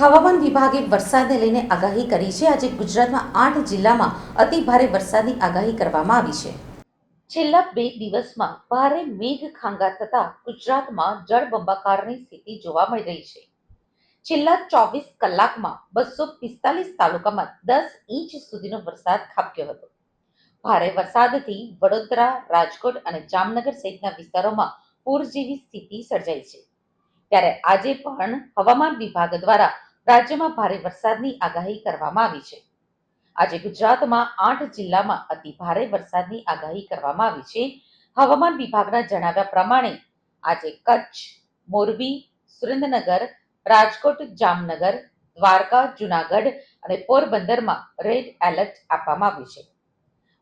હવામાન વિભાગે વરસાદને લઈને આગાહી કરી છે. આજે ગુજરાતમાં આઠ જિલ્લામાં અતિ ભારે વરસાદની આગાહી કરવામાં આવી છે. છેલ્લા બે દિવસમાં ભારે મેઘ ખાંગા થતા ગુજરાતમાં જળબંબાકારની સ્થિતિ જોવા મળી રહી છે. છેલ્લા ચોવીસ કલાકમાં બસો પિસ્તાલીસ તાલુકામાં દસ ઇંચ સુધીનો વરસાદ ખાબક્યો હતો. ભારે વરસાદથી વડોદરા, રાજકોટ અને જામનગર સહિતના વિસ્તારોમાં પૂર જેવી સ્થિતિ સર્જાઈ છે. ત્યારે આજે પણ હવામાન વિભાગ દ્વારા રાજ્યમાં ભારે વરસાદની આગાહી કરવામાં આવી છે. આજે ગુજરાતમાં આઠ જિલ્લામાં અતિ ભારે વરસાદની આગાહી કરવામાં આવી છે. હવામાન વિભાગના જણાવ્યા પ્રમાણે આજે કચ્છ, મોરબી, સુરેન્દ્રનગર, રાજકોટ, જામનગર, દ્વારકા, જુનાગઢ અને પોરબંદરમાં રેડ એલર્ટ આપવામાં આવ્યું છે.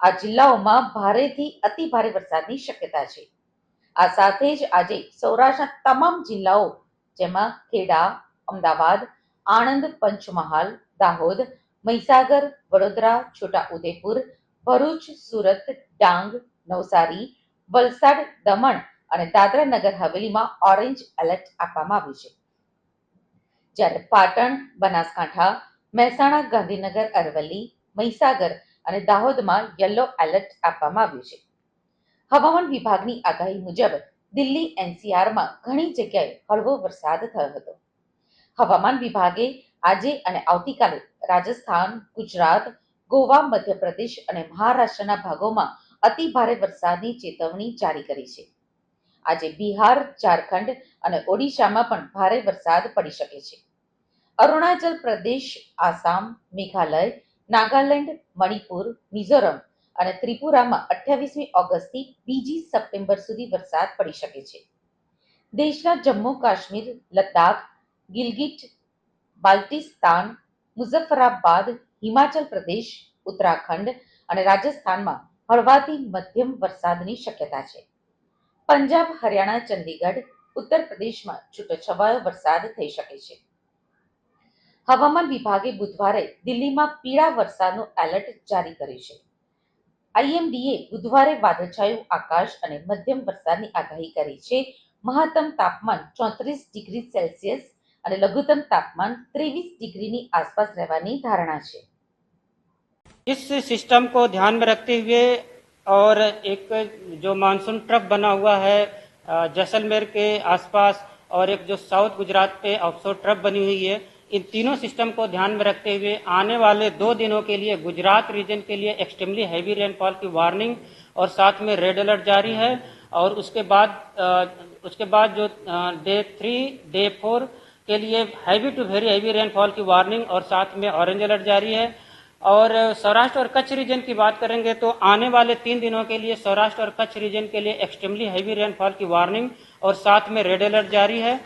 આ જિલ્લાઓમાં ભારેથી અતિ ભારે વરસાદની શક્યતા છે. આ સાથે જ આજે સૌરાષ્ટ્રના તમામ જિલ્લાઓ, જેમાં ખેડા, અમદાવાદ આણંદ પંચમહાલ, દાહોદ, મહીસાગર, વડોદરા, છોટાઉદેપુર, ભરૂચ, સુરત, ડાંગ, નવસારી, વલસાડ, દમણ અને દાદરા નગર હવેલીમાં ઓરેન્જ એલર્ટ આપવામાં આવ્યું છે. જ્યારે પાટણ, બનાસકાંઠા, મહેસાણા, ગાંધીનગર, અરવલ્લી, મહીસાગર અને દાહોદમાં યલો એલર્ટ આપવામાં આવ્યું છે. હવામાન વિભાગની આગાહી મુજબ દિલ્હી એનસીઆરમાં ઘણી જગ્યાએ હળવો વરસાદ થયો હતો. હવામાન વિભાગે આજે અને આવતીકાલે રાજસ્થાન, ગુજરાત, ગોવા, મધ્યપ્રદેશ અને મહારાષ્ટ્રના ભાગોમાં અતિ ભારે વરસાદની ચેતવણી જારી કરી છે. આજે બિહાર, ઝારખંડ અને ઓડિશામાં પણ ભારે વરસાદ પડી શકે છે. અરુણાચલ પ્રદેશ, આસામ, મેઘાલય, નાગાલેન્ડ, મણિપુર, મિઝોરમ અને ત્રિપુરામાં અઠ્યાવીસમી ઓગસ્ટથી બીજી સપ્ટેમ્બર સુધી વરસાદ પડી શકે છે. દેશના જમ્મુ કાશ્મીર લદ્દાખ ગિલગિટ બાલ્ટિસ્તાન મુઝફ્ફરાબાદ હિમાચલ પ્રદેશ ઉત્તરાખંડ અને રાજસ્થાનમાં હળવાથી મધ્યમ વરસાદની શક્યતા છે. પંજાબ, હરિયાણા, ચંદીગઢ, ઉત્તર પ્રદેશમાં છૂટોછવાયો વરસાદ થઈ શકે છે. હવામાન વિભાગે બુધવારે દિલ્હીમાં પીળા વરસાદનું એલર્ટ જારી કર્યું છે. આઈએમડીએ બુધવારે વાદળછાયું આકાશ અને મધ્યમ વરસાદની આગાહી કરી છે. મહત્તમ તાપમાન ચોત્રીસ ડિગ્રી સેલ્સિયસ અને લઘુત્તમ તાપમાન ત્રેવીસ ડિગ્રીની આસપાસ રહેવાની ધારણા છે इस सिस्टम को ध्यान में रखते हुए और एक जो मानसून ट्रफ बना हुआ है अ, जैसलमेर के आसपास और एक जो साउथ गुजरात पे ऑफशोर ट्रफ बनी हुई है इन तीनों सिस्टम को ध्यान में रखते हुए आने वाले दो दिनों के लिए गुजरात रीजन के लिए एक्सट्रीमली हैवी रेनफॉल की वार्निंग और साथ में रेड अलर्ट जारी है और उसके बाद अ, उसके बाद जो डे थ्री डे फोर के लिए heavy to very heavy rainfall की वार्निंग और साथ में ऑरेंज अलर्ट जारी है। और सौराष्ट्र और कच्छ रीजन की बात करेंगे तो आने वाले तीन दिनों के लिए सौराष्ट्र और कच्छ रीजन के लिए एक्सट्रीमली हैवी रेनफॉल की वार्निंग और साथ में रेड अलर्ट जारी है।